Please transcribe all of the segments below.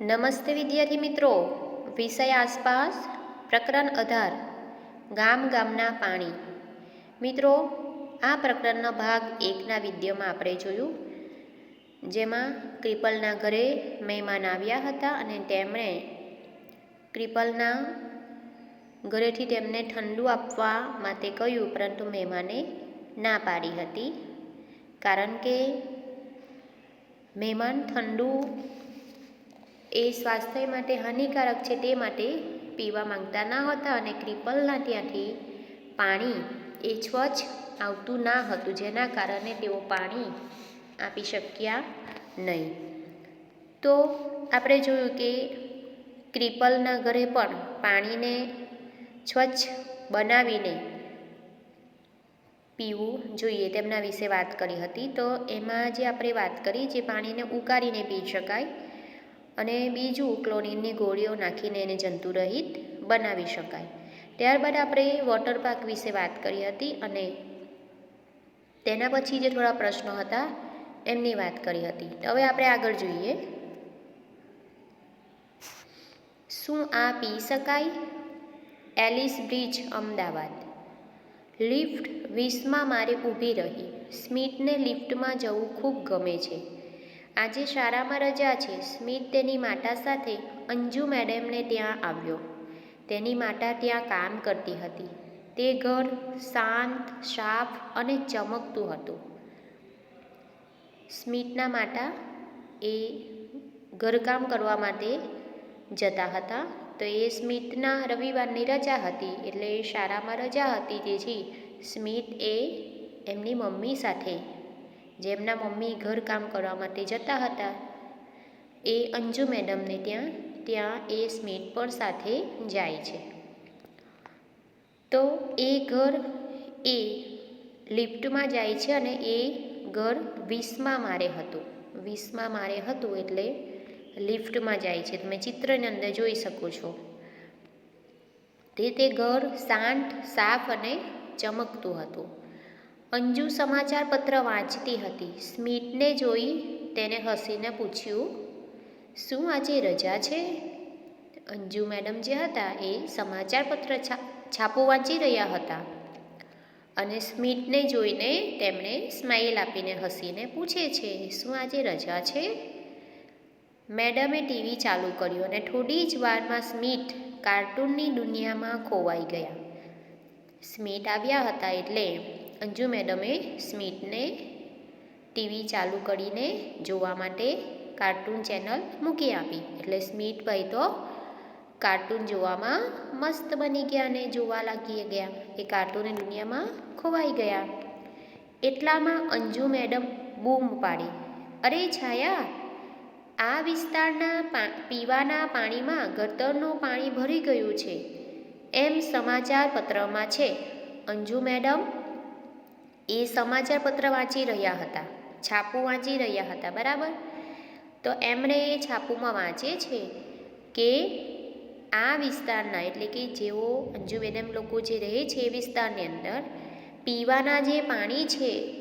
નમસ્તે વિદ્યાર્થી મિત્રો. વિષય આસપાસ પ્રકરણ અઢાર. ગામ ગામના પાણી. મિત્રો, આ પ્રકરણનો ભાગ એકના વિદ્યમાં આપણે જોયું. જેમાં ક્રિપલના ઘરે મહેમાન આવ્યા હતા અને તેમણે ક્રિપલના ઘરેથી તેમને ઠંડુ આપવા માટે કહ્યું, પરંતુ મહેમાને ના પાડી હતી. કારણ કે મહેમાન ઠંડુ એ સ્વાસ્થ્ય માટે હાનિકારક છે તે માટે પીવા માંગતા ના હતા અને ક્રિપલના ત્યાંથી પાણી એ સ્વચ્છ આવતું ના હતું, જેના કારણે તેઓ પાણી આપી શક્યા નહીં. તો આપણે જોયું કે ક્રિપલના ઘરે પણ પાણીને સ્વચ્છ બનાવીને પીવું જોઈએ તેમના વિશે વાત કરી હતી. તો એમાં જે આપણે વાત કરી, જે પાણીને ઉકાળીને પી શકાય અને બીજું ક્લોરીનની ગોળીઓ નાખીને એને જંતુરહિત બનાવી શકાય. ત્યારબાદ આપણે વોટર પાર્ક વિશે વાત કરી હતી અને તેના પછી જે થોડા પ્રશ્નો હતા એમની વાત કરી હતી. હવે આપણે આગળ જોઈએ. શું આ પી શકાય? Alice bridge, Ahmedabad. લિફ્ટ વીસમાં મારે ઊભી રહી. સ્મિતને લિફ્ટમાં જવું ખૂબ ગમે છે. આજે શાળામાં રજા છે. સ્મિત તેની માતા સાથે અંજુ મેડમને ત્યાં આવ્યો. તેની માતા ત્યાં કામ કરતી હતી. તે ઘર શાંત, સાફ અને ચમકતું હતું. સ્મિતના માતા એ ઘરકામ કરવા માટે જતા હતા. તો એ સ્મિતના રવિવારની રજા હતી, એટલે એ શાળામાં રજા હતી. તેથી સ્મિત એ એમની મમ્મી સાથે જેમના મમ્મી ઘર કામ કરવા માટે જતા હતા. એ અંજુ મેડમને ત્યાં ત્યાં એ સ્મિત પણ સાથે જાય છે. તો એ ઘર એ લિફ્ટમાં જાય છે અને એ ઘર વીસમાં મારે હતું. વીસમાં મારે હતું એટલે લિફ્ટમાં જાય છે. તમે ચિત્રની અંદર જોઈ શકો છો. તે તે ઘર શાંત, સાફ અને ચમકતું હતું. અંજુ સમાચાર પત્ર વાંચતી હતી. સ્મિતને જોઈ તેને હસીને પૂછ્યું, શું આજે રજા છે? અંજુ મેડમ જે હતા એ સમાચાર પત્ર છાપું વાંચી રહ્યા હતા. અને સ્મિતને જોઈને તેમણે સ્માઇલ આપીને હસીને પૂછે છે, શું આજે રજા છે? મેડમે ટીવી ચાલુ કર્યું અને થોડી જ વારમાં સ્મિત કાર્ટૂનની દુનિયામાં ખોવાઈ ગયા. સ્મિત આવ્યા હતા એટલે અંજુ મેડમે સ્મિતને ટીવી ચાલુ કરીને જોવા માટે કાર્ટૂન ચેનલ મૂકી આપી. એટલે સ્મિતભાઈ તો કાર્ટૂન જોવામાં મસ્ત બની ગયા અને જોવા લાગી ગયા. એ કાર્ટૂનની દુનિયામાં ખોવાઈ ગયા. એટલામાં અંજુ મેડમ બૂમ પાડી. અરે છાયા, આ વિસ્તારના પીવાના પાણીમાં ગટરનું પાણી ભરી ગયું છે. એમ સમાચાર પત્રમાં છે અંજુ મેડમ એ સમાચાર પત્ર વાંચી રહ્યા હતા. છાપું વાંચી રહ્યા હતા, બરાબર? તો એમણે એ છાપુમાં વાંચે છે કે આ વિસ્તારના, એટલે કે જેઓ અંજુ મેડમ લોકો જે રહે છે એ વિસ્તારની અંદર, પીવાના જે પાણી છે,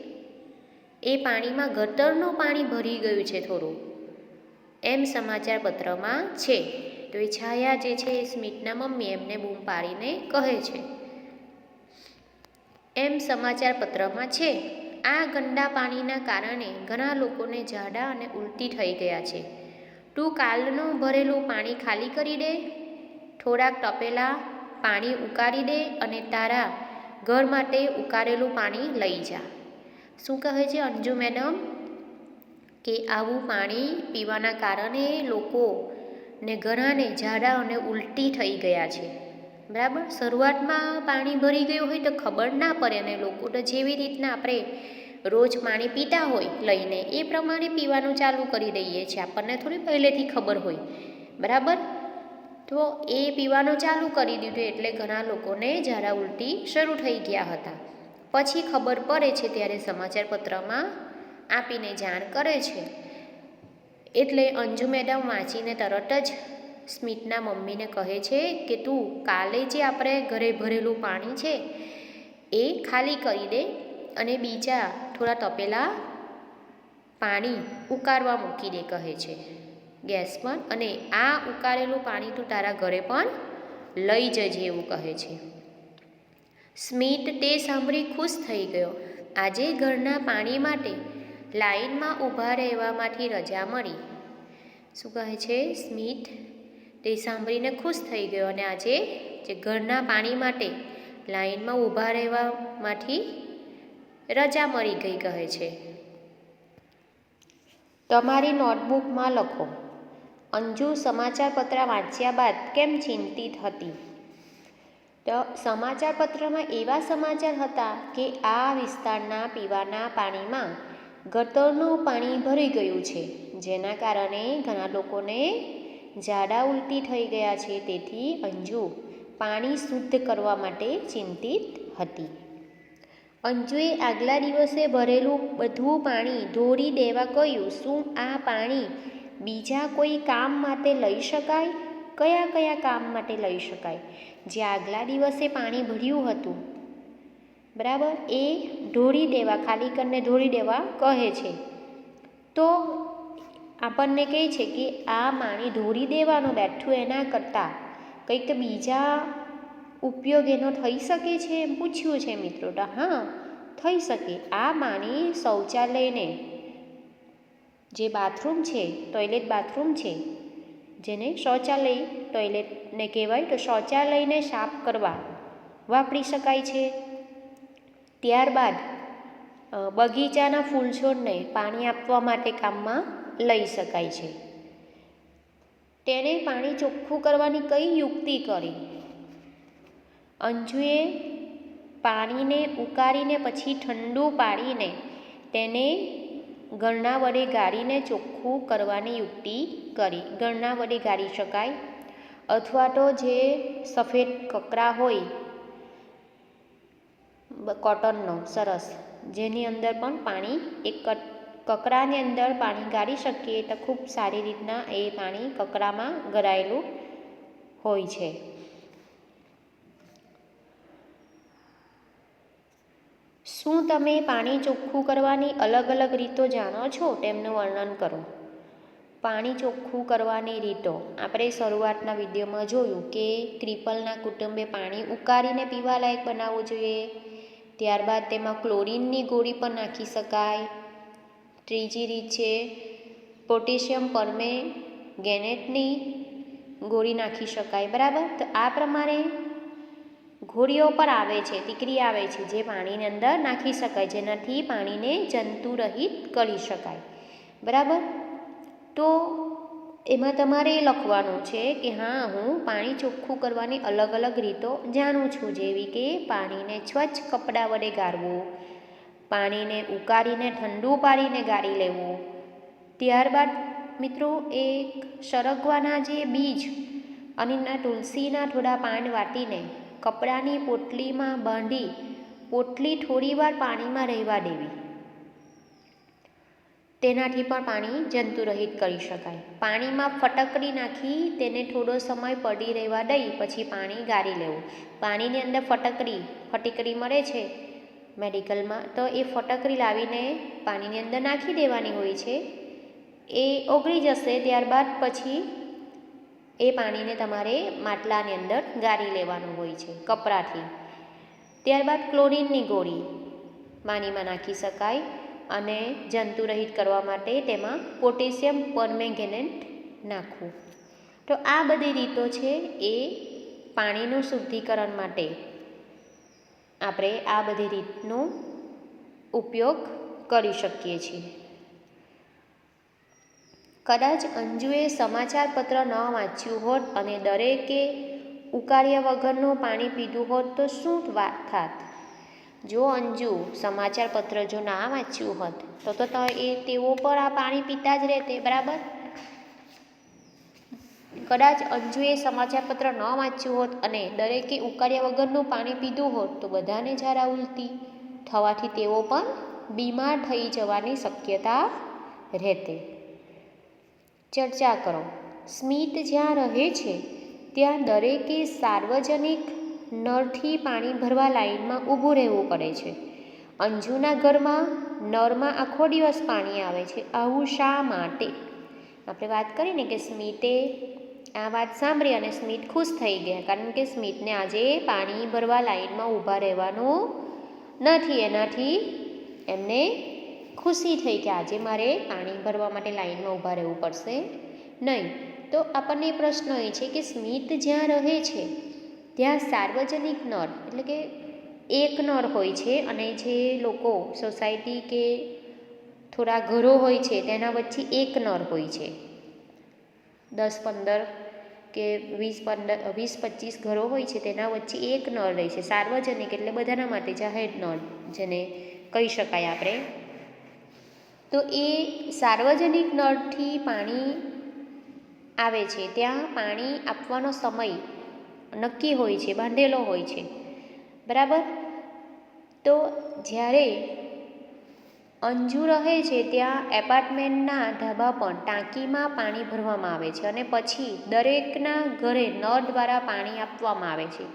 એ પાણીમાં ગટરનું પાણી ભરી ગયું છે થોડું. એમ સમાચાર પત્રમાં છે. તો એ છાયા જે છે એ સ્મિતના મમ્મી એમને બૂમ પાડીને કહે છે. એમ સમાચાર પત્રમાં છે. આ ગંદા પાણીના કારણે ઘણા લોકોને ઝાડા અને ઉલટી થઈ ગયા છે. તું કાલનું ભરેલું પાણી ખાલી કરી દે, થોડાક તપેલા પાણી ઉકાળી દે અને તારા ઘર માટે ઉકાળેલું પાણી લઈ જા. શું કહે છે અંજુ મેડમ? કે આવું પાણી પીવાના કારણે લોકોને ઘણાને ઝાડા અને ઉલટી થઈ ગયા છે. બરાબર? શરૂઆતમાં પાણી ભરી ગયું હોય તો ખબર ના પડે અને લોકો તો જેવી રીતના આપણે રોજ પાણી પીતા હોય લઈને એ પ્રમાણે પીવાનું ચાલુ કરી દઈએ છીએ. આપણને થોડી પહેલેથી ખબર હોય. બરાબર? તો એ પીવાનું ચાલુ કરી દીધું એટલે ઘણા લોકોને ઝાડા ઉલટી શરૂ થઈ ગયા હતા. પછી ખબર પડે છે ત્યારે સમાચાર પત્રમાં આપીને જાણ કરે છે. એટલે અંજુ મેડમ વાંચીને તરત જ સ્મિતના મમ્મીને કહે છે કે તું કાલે જે આપણે ઘરે ભરેલું પાણી છે, એ ખાલી કરી દે અને બીજા થોડા તપેલા પાણી ઉકાળવા મૂકી દે કહે છે. ગેસ પર અને આ ઉકાળેલું પાણી તું તારા ઘરે પણ લઈ જજે એવું કહે છે. સ્મિત તે સાંભળી ખુશ થઈ ગયો. આજે ઘરના પાણી માટે લાઈનમાં ઊભા રહેવામાંથી રજા મળી. શું કહે છે સ્મિત? તે સાંભળીને ખુશ થઈ ગયો અને આજે જે ઘરના પાણી માટે લાઈનમાં ઊભા રહેવામાંથી રજા મળી ગઈ કહે છે. તમારી નોટબુકમાં લખો, અંજુ સમાચાર પત્ર વાંચ્યા બાદ કેમ ચિંતિત હતી તો સમાચાર પત્રમાં એવા સમાચાર હતા કે આ વિસ્તારના પીવાના પાણીમાં ગટરનું પાણી ભરી ગયું છે, જેના કારણે ઘણા લોકોને ઝાડા ઉલટી થઈ ગયા છે તેથી અંજુ પાણી શુદ્ધ કરવા માટે ચિંતિત હતી. અંજુએ આગલા દિવસે ભરેલું બધું પાણી ઢોળી દેવા કહ્યું, શું આ પાણી બીજા કોઈ કામ માટે લઈ શકાય? કયા કયા કામ માટે લઈ શકાય? જે આગલા દિવસે પાણી ભર્યું હતું. બરાબર, એ ઢોળી દેવા, ખાલી કરીને ઢોળી દેવા કહે છે. તો આપણને કહે છે કે આ માણી ઢોળી દેવાનો બેઠું એના કરતાં કંઈક બીજા ઉપયોગ એનો થઈ શકે છે એમ પૂછ્યું છે મિત્રો. તો હા, થઈ શકે. આ માણી શૌચાલયને જે બાથરૂમ છે, ટોયલેટ બાથરૂમ છે, જેને શૌચાલય, ટોયલેટને કહેવાય, તો શૌચાલયને સાફ કરવા વાપરી શકાય છે. ત્યારબાદ બગીચાના ફૂલ છોડને પાણી આપવા માટે કામમાં લઈ શકાય છે. તેને પાણી ચોખ્ખું કરવાની કઈ યુક્તિ કરી? અંજુએ પાણીને ઉકાળીને પછી ઠંડુ પાડીને તેને ગરણા વડે ગાળીને ચોખ્ખું કરવાની યુક્તિ કરી. ગરણા વડે ગાળી શકાય? અથવા તો જે સફેદ કકરા હોય કોટનનો, સરસ, જેની અંદર પણ પાણી એક કકરાની અંદર પાણી ગાળી શકીએ તો ખૂબ સારી રીતના એ પાણી કકરામાં ગરાયેલું હોય છે. શું તમે પાણી ચોખ્ખું કરવાની અલગ અલગ રીતો જાણો છો? તેમનું વર્ણન કરો. પાણી ચોખ્ખું કરવાની રીતો. આપણે શરૂઆતના વિડીયોમાં જોયું કે ક્રિપલના કુટુંબે પાણી ઉકાળીને પીવાલાયક બનાવવું જોઈએ. ત્યારબાદ તેમાં ક્લોરીનની ગોળી પણ નાખી શકાય. ત્રીજી રીત છે, પોટેશિયમ પરમે ગેનેટની ગોળી નાખી શકાય, બરાબર? તો આ પ્રમાણે ઘોડીઓ પર આવે છે ટીકરી આવે છે, જે પાણીની અંદર નાખી શકાય, જેનાથી પાણીને જંતુરહિત કરી શકાય, બરાબર? તો એમાં તમારે લખવાનું છે કે હા, હું પાણી ચોખ્ખું કરવાની અલગ અલગ રીતો જાણું છું, જેવી કે પાણીને સ્વચ્છ કપડાં વડે ગાળવું પાણીને ઉકાળીને, ઠંડુ પાડીને ગાળી લેવું. ત્યારબાદ મિત્રો એક સરગવાના જે બીજ અને તુલસીના થોડા પાન વાટીને કપડાની પોટલીમાં બાંધી પોટલી થોડીવાર પાણીમાં રહેવા દેવી. તેનાથી પણ પાણી જંતુરહિત કરી શકાય. પાણીમાં ફટકડી નાખી તેને થોડો સમય પડી રહેવા દઈ, પછી પાણી ગાળી લેવું. પાણીની અંદર ફટકડી, ફટીકડી મળે છે મેડિકલમાં. તો એ ફટકડી લાવીને પાણીની અંદર નાખી દેવાની હોય છે. એ ઓગળી જશે ત્યારબાદ પછી એ પાણીને તમારે માટલાની અંદર ગાળી લેવાનું હોય છે, કપરાથી. ત્યારબાદ ક્લોરીનની ગોળી પાણીમાં નાખી શકાય અને જંતુરહિત કરવા માટે તેમાં પોટેશિયમ પરમેંગેનેટ નાખવું. તો આ બધી રીતો છે એ પાણીનું શુદ્ધિકરણ માટે આપણે આ બધી રીતનો ઉપયોગ કરી શકીએ છીએ. કદાચ અંજુએ સમાચાર પત્ર ન વાંચ્યું હોત અને દરેકે ઉકાળ્યા વગરનું પાણી પીધું હોત તો શું વાત થાત? જો અંજુ સમાચાર પત્ર જો ના વાંચ્યું હોત તો તો એ તેઓ પણ આ પાણી પીતા જ રહેતે, બરાબર? કદાચ અંજુએ સમાચાર પત્ર ન વાંચ્યું હોત અને દરેકે ઉકાળ્યા વગરનું પાણી પીધું હોત તો બધાને ઝાડા ઉલટી. થવાથી તેઓ પણ બીમાર થઈ જવાની શક્યતા રહેતે. ચર્ચા કરો. સ્મિત જ્યાં રહે છે, ત્યાં દરેકે સાર્વજનિક નળથી પાણી ભરવા લાઈનમાં ઊભું રહેવું પડે છે. અંજુના ઘરમાં નળમાં આખો દિવસ પાણી આવે છે. આવું શા માટે? આપણે વાત કરીને કે સ્મિતે આ વાત સાંભળી અને સ્મિત ખુશ થઈ ગયા, કારણ કે સ્મિતને આજે પાણી ભરવા લાઈનમાં ઊભા રહેવાનું નથી, એનાથી એમને ખુશી થઈ કે આજે મારે પાણી ભરવા માટે લાઈનમાં ઊભા રહેવું પડશે નહીં. તો આપણને પ્રશ્ન એ છે કે સ્મિત જ્યાં રહે છે, ત્યાં સાર્વજનિક નળ, એટલે કે એક નળ હોય છે અને જે લોકો, સોસાયટી કે થોડા ઘરો હોય છે, તેના વચ્ચે એક નળ હોય છે. દસ પંદર કે વીસ પંદર, વીસ પચીસ ઘરો હોય છે તેના વચ્ચે એક નળ રહે છે. સાર્વજનિક એટલે બધાના માટે જાહેર નળ, જેને કહી શકાય આપણે. તો એ સાર્વજનિક નળથી પાણી આવે છે. ત્યાં પાણી આપવાનો સમય નક્કી હોય છે, બાંધેલો હોય છે. બરાબર? તો જ્યારે અંજુ રહે છે ત્યાં એપાર્ટમેન્ટના ધાબા પર ટાંકીમાં પાણી ભરવામાં આવે છે અને પછી દરેકના ઘરે નળ દ્વારા પાણી આપવામાં આવે છે.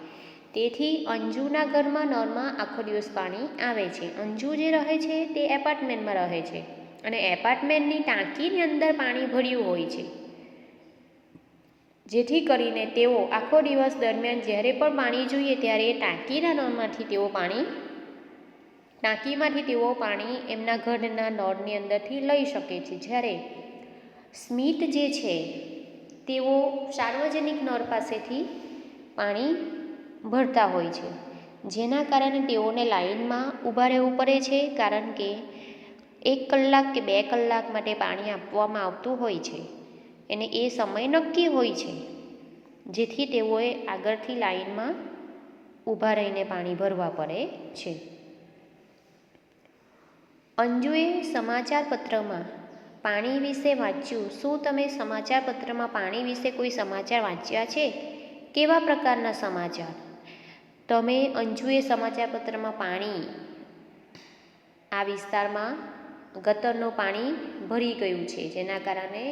તેથી અંજુના ઘરમાં નળમાં આખો દિવસ પાણી આવે છે. અંજુ જે રહે છે તે એપાર્ટમેન્ટમાં રહે છે અને એપાર્ટમેન્ટની ટાંકીની અંદર પાણી ભર્યું હોય છે. જેથી કરીને તેઓ આખો દિવસ દરમિયાન જ્યારે પણ પાણી જોઈએ ત્યારે ટાંકીના નળમાંથી તેઓ પાણી ટાંકીમાંથી તેઓ પાણી એમના ઘરના નળની અંદરથી લઈ શકે છે. જ્યારે સ્મિત જે છે, તેઓ સાર્વજનિક નળ પાસેથી પાણી ભરતા હોય છે. જેના કારણે તેઓને લાઈનમાં ઊભા રહેવું પડે છે, કારણ કે એક કલાક કે બે કલાક માટે પાણી આપવામાં આવતું હોય છે એને એ સમય નક્કી હોય છે, જેથી તેઓએ આગળથી લાઈનમાં ઊભા રહીને પાણી ભરવા પડે છે. અંજુએ સમાચાર પત્રમાં પાણી વિશે વાંચ્યું, શું તમે સમાચાર પત્રમાં પાણી વિશે કોઈ સમાચાર વાંચ્યા છે? કેવા પ્રકારના સમાચાર? તમે અંજુએ સમાચાર પત્રમાં પાણી, આ વિસ્તારમાં ગટરનું પાણી ભરી ગયું છે, જેના કારણે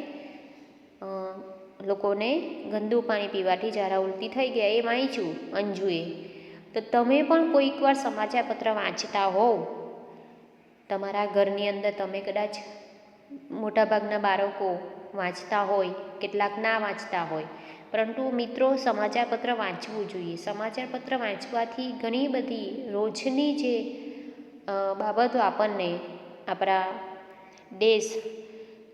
લોકોને ગંદુ પાણી પીવાથી ઝાડા ઉલટી થઈ ગયા, એ વાંચ્યું અંજુએ. તો તમે પણ કોઈકવાર સમાચારપત્ર વાંચતા હોવ? તમારા ઘરની અંદર તમે કદાચ મોટાભાગના બાળકો વાંચતા હોય, કેટલાક ના વાંચતા હોય. પરંતુ મિત્રો, સમાચારપત્ર વાંચવું જોઈએ. સમાચાર પત્ર વાંચવાથી ઘણી બધી રોજની જે બાબતો આપણને આપણા દેશ,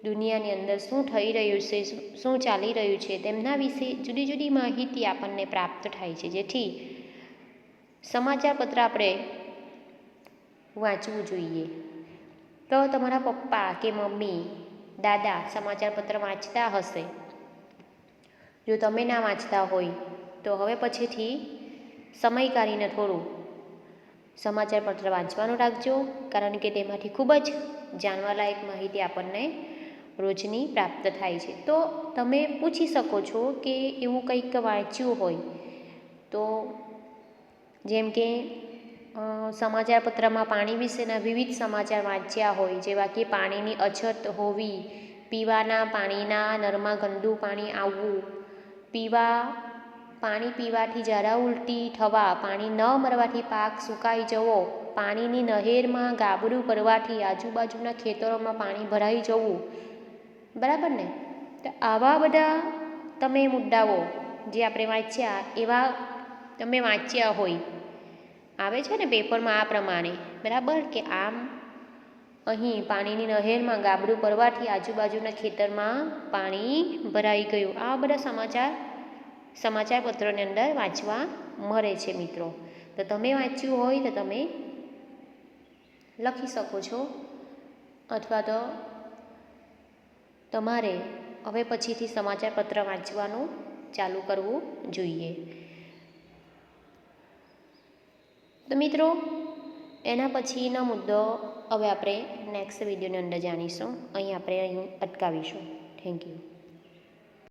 દુનિયાની અંદર શું થઈ રહ્યું છે શું ચાલી રહ્યું છે, તેમના વિશે જુદી જુદી માહિતી આપણને પ્રાપ્ત થાય છે. જેથી સમાચારપત્ર આપણે વાંચવું જોઈએ. તો તમારા પપ્પા કે મમ્મી, દાદા સમાચારપત્ર વાંચતા હશે? જો તમે ના વાંચતા હોય, તો હવે પછીથી સમય કાઢીને થોડું સમાચાર પત્ર વાંચવાનું રાખજો, કારણ કે તેમાંથી ખૂબ જ જાણવાલાયક માહિતી આપણને રોજની પ્રાપ્ત થાય છે. તો તમે પૂછી શકો છો કે એવું કંઈક વાંચ્યું હોય, તો જેમ કે સમાચાર પત્રમાં પાણી વિશેના વિવિધ સમાચાર વાંચ્યા હોય, જેવા કે પાણીની અછત હોવી, પીવાના પાણીના નળમાં ગંદુ પાણી આવવું, પીવા, પાણી પીવાથી ઝાડા ઉલટી થવા, પાણી ન મળવાથી પાક સુકાઈ જવો, પાણીની નહેરમાં ગાબડું પડવાથી આજુબાજુના ખેતરોમાં પાણી ભરાઈ જવું. બરાબર ને? તો આવા બધા તમે મુદ્દાઓ જે આપણે વાંચ્યા, એવા તમે વાંચ્યા હોય આવે છે ને પેપરમાં આ પ્રમાણે. બરાબર? કે આમ અહીં પાણીની નહેરમાં ગાબડું પડવાથી આજુબાજુના ખેતરમાં પાણી ભરાઈ ગયું. આ બધા સમાચાર સમાચાર પત્રોની અંદર વાંચવા મળે છે, મિત્રો. તો તમે વાંચ્યું હોય તો તમે લખી શકો છો. અથવા તો તમારે હવે પછીથી સમાચાર પત્ર વાંચવાનું ચાલુ કરવું જોઈએ. તો મિત્રો, એના પછીનો મુદ્દો હવે આપણે નેક્સ્ટ વિડીયોની અંદર જાણીશું. અહીં આપણે અહીં અટકાવીશું. Thank you